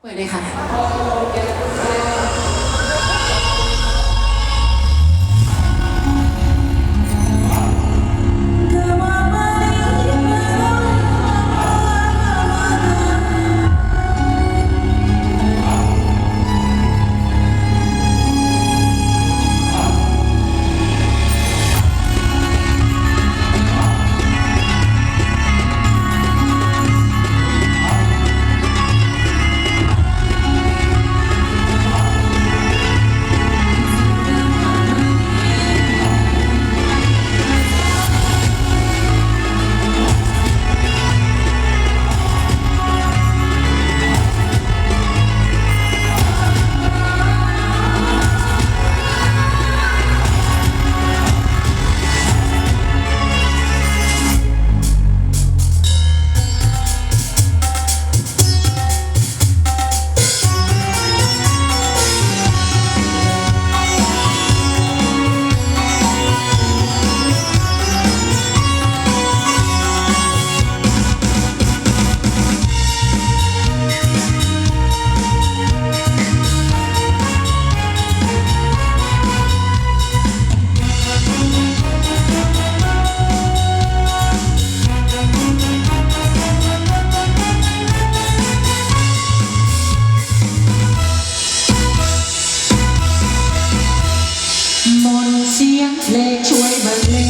เปิดเลยค่ะ สียงเลงช่วยบรรเลง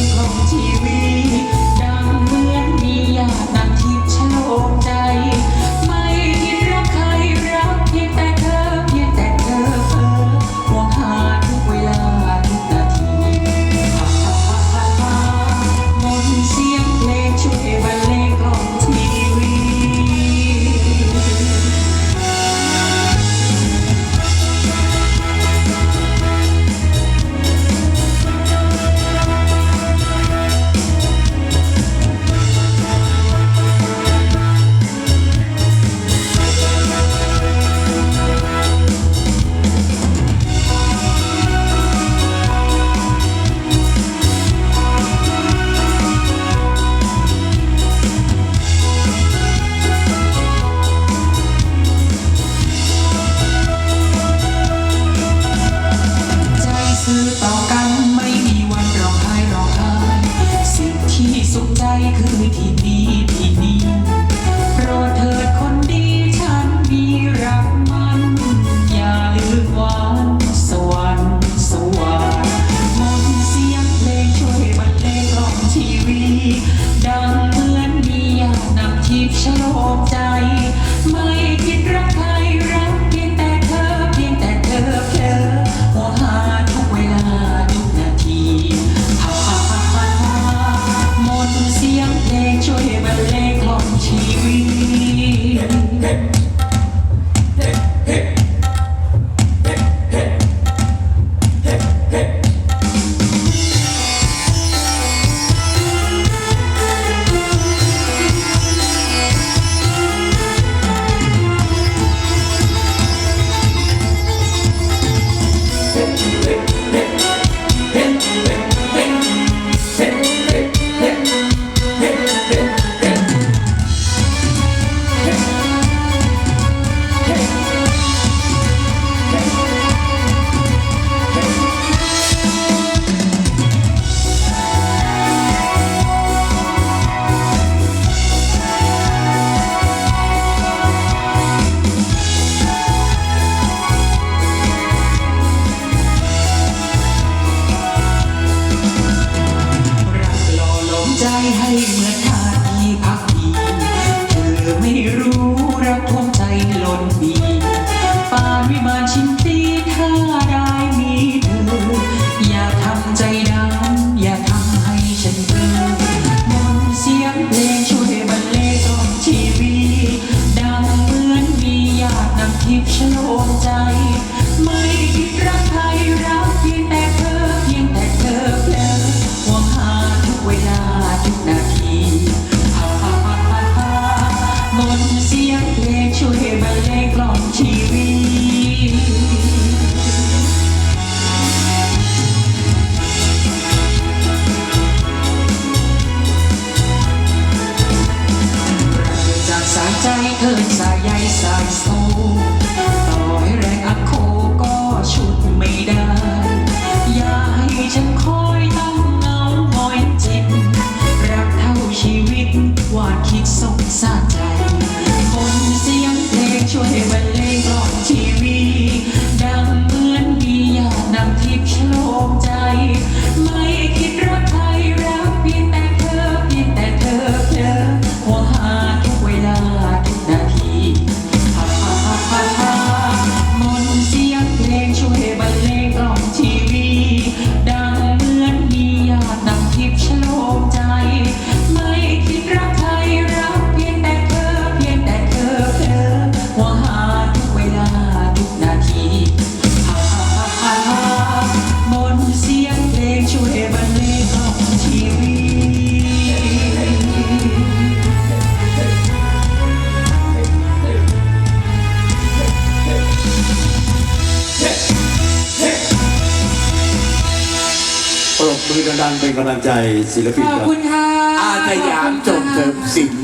ดังเป็นกำลังใจศิลปินขอบครับ คุณค่ะอาสยามจงเติมสิน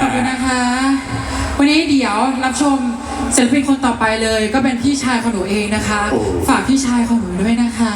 ขอบคุณนะคะ วันนี้เดี๋ยวรับชมศิลปินคนต่อไปเลย ก็เป็นพี่ชายของหนูเองนะคะฝากพี่ชายของหนูด้วยนะคะ